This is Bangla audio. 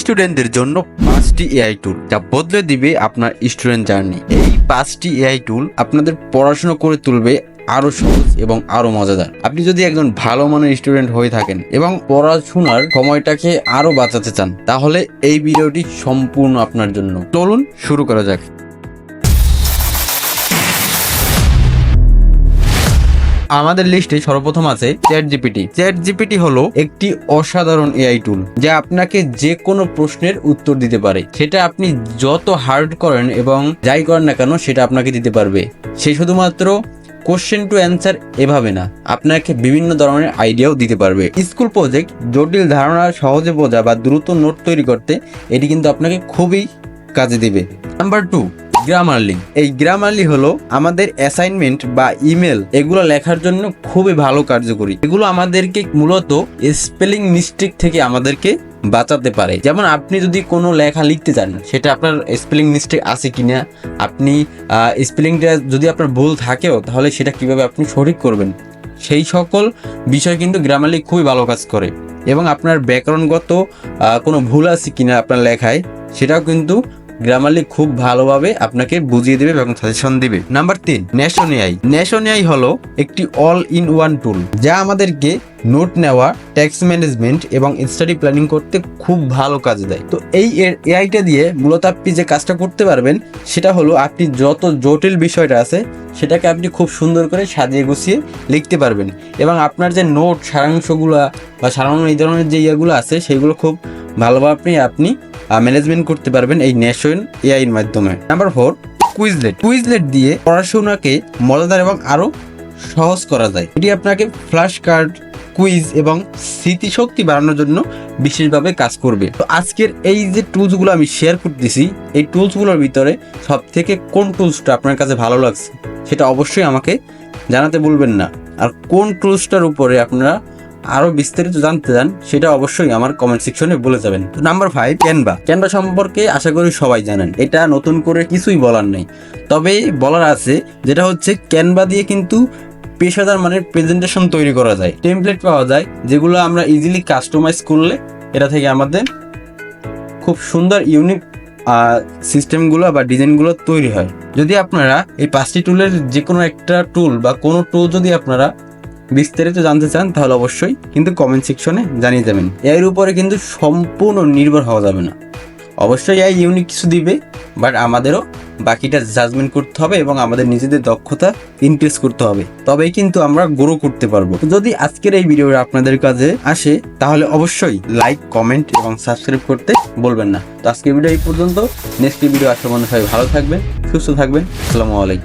স্টুডেন্টদের জন্য পাঁচটি এআই টুল যা বদলে দিবে আপনার স্টুডেন্ট জার্নি এই পাঁচটি এআই টুল আপনাদের পড়াশোনা করে তুলবে আরও সহজ এবং আরও মজাদার। আপনি যদি একজন ভালো মানের স্টুডেন্ট হয়ে থাকেন এবং পড়াশোনার সময়টাকে আরও বাঁচাতে চান, তাহলে এই ভিডিওটি সম্পূর্ণ আপনার জন্য। চলুন শুরু করা যাক। আমাদের লিস্টে সর্বপ্রথম আছে চ্যাট জিপিটি চ্যাট জিপিটি হলো একটি অসাধারণ এআই টুল যা আপনাকে যে কোনো প্রশ্নের উত্তর দিতে পারে। সেটা আপনি যত হার্ড করেন এবং যাই করেন না কেন, সেটা আপনাকে দিতে পারবে। সে শুধুমাত্র কোশ্চেন টু অ্যান্সার এভাবে না, আপনাকে বিভিন্ন ধরনের আইডিয়াও দিতে পারবে। স্কুল প্রজেক্ট জটিল ধারণা, সহজে বোঝা বা দ্রুত নোট তৈরি করতে এটি কিন্তু আপনাকে খুবই কাজে দেবে। নাম্বার টু গ্রামারলি এই গ্রামারলি হলো আমাদের অ্যাসাইনমেন্ট বা ইমেল এগুলো লেখার জন্য খুবই ভালো কার্যকরী। এগুলো আমাদেরকে মূলত স্পেলিং মিস্টেক থেকে আমাদেরকে বাঁচাতে পারে। যেমন আপনি যদি কোনো লেখা লিখতে চান, সেটা আপনার স্পেলিং মিস্টেক আছে কিনা, আপনি স্পেলিংটা যদি আপনার ভুল থাকেও, তাহলে সেটা কীভাবে আপনি সঠিক করবেন? সেই সকল বিষয় কিন্তু গ্রামারলি খুবই ভালো কাজ করে। এবং আপনার ব্যাকরণগত কোনো ভুল আছে কিনা আপনার লেখায়, সেটাও কিন্তু গ্রামারলি খুব ভালোভাবে আপনাকে বুঝিয়ে দেবে এবং সাজেশন দেবে। নাম্বার তিন ন্যাশন এআই ন্যাশন এআই হলো একটি অল ইন ওয়ান টুল যা আমাদেরকে নোট নেওয়া ট্যাক্স ম্যানেজমেন্ট এবং স্টাডি প্ল্যানিং করতে খুব ভালো কাজ দেয়। তো এই এআইটা দিয়ে মূলত আপনি যে কাজটা করতে পারবেন, সেটা হলো আপনি যত জটিল বিষয়টা আছে, সেটাকে আপনি খুব সুন্দর করে সাজিয়ে গুছিয়ে লিখতে পারবেন। এবং আপনার যে নোট সারাংশগুলো বা সারানো এই ধরনের যে ইয়েগুলো আছে, সেগুলো খুব ভালোভাবে আপনি ম্যানেজমেন্ট করতে পারবেন এই ন্যাশন এআইয়ের মাধ্যমে। নাম্বার ফোর কুইজলেট কুইজলেট দিয়ে পড়াশোনাকে মজাদার এবং আরও সহজ করা যায়। এটি আপনাকে ফ্ল্যাশ কার্ড কুইজ এবং স্মৃতিশক্তি বাড়ানোর জন্য বিশেষভাবে কাজ করবে। তো আজকের এই যে টুলসগুলো আমি শেয়ার করতেছি, এই টুলসগুলোর ভিতরে সব থেকে কোন টুলসটা আপনার কাছে ভালো লাগছে, সেটা অবশ্যই আমাকে জানাতে বলবেন না। আর কোন টুলসটার উপরে আপনারা আরও বিস্তারিত জানতে চান, সেটা অবশ্যই আমার কমেন্ট সেকশনে বলে যাবেন। তো নাম্বার ফাইভ ক্যানভা ক্যানভা সম্পর্কে আশা করি সবাই জানেন, এটা নতুন করে কিছুই বলার নেই। তবে বলার আছে, যেটা হচ্ছে ক্যানভা দিয়ে কিন্তু পেশাদার মানের প্রেজেন্টেশন তৈরি করা যায়। টেমপ্লেট পাওয়া যায়, যেগুলো আমরা ইজিলি কাস্টমাইজ করলে এটা থেকে আমাদের খুব সুন্দর ইউনিক সিস্টেমগুলো বা ডিজাইনগুলো তৈরি হয়। যদি আপনারা এই পাঁচটি টুলের যে কোনো একটা টুল বা কোনো টুল যদি আপনারা বিস্তারিত জানতে চান, তাহলে অবশ্যই কিন্তু কমেন্ট সেকশনে জানিয়ে যাবেন এর উপরে কিন্তু সম্পূর্ণ নির্ভর হওয়া যাবে না। অবশ্যই এই ইউনিক কিছু দিবে বাট আমাদেরও বাকিটা জাজমেন্ট করতে হবে এবং আমাদের নিজেদের দক্ষতা ইনক্রিজ করতে হবে। তবেই কিন্তু আমরা গ্রো করতে পারব। যদি আজকের এই ভিডিওটা আপনাদের কাছে আসে, তাহলে অবশ্যই লাইক কমেন্ট এবং সাবস্ক্রাইব করতে বলবেন না। তো আজকের ভিডিও এই পর্যন্ত। নেক্সট ভিডিও আসার মনে সবাই ভালো থাকবেন, সুস্থ থাকবেন। আসসালামু আলাইকুম।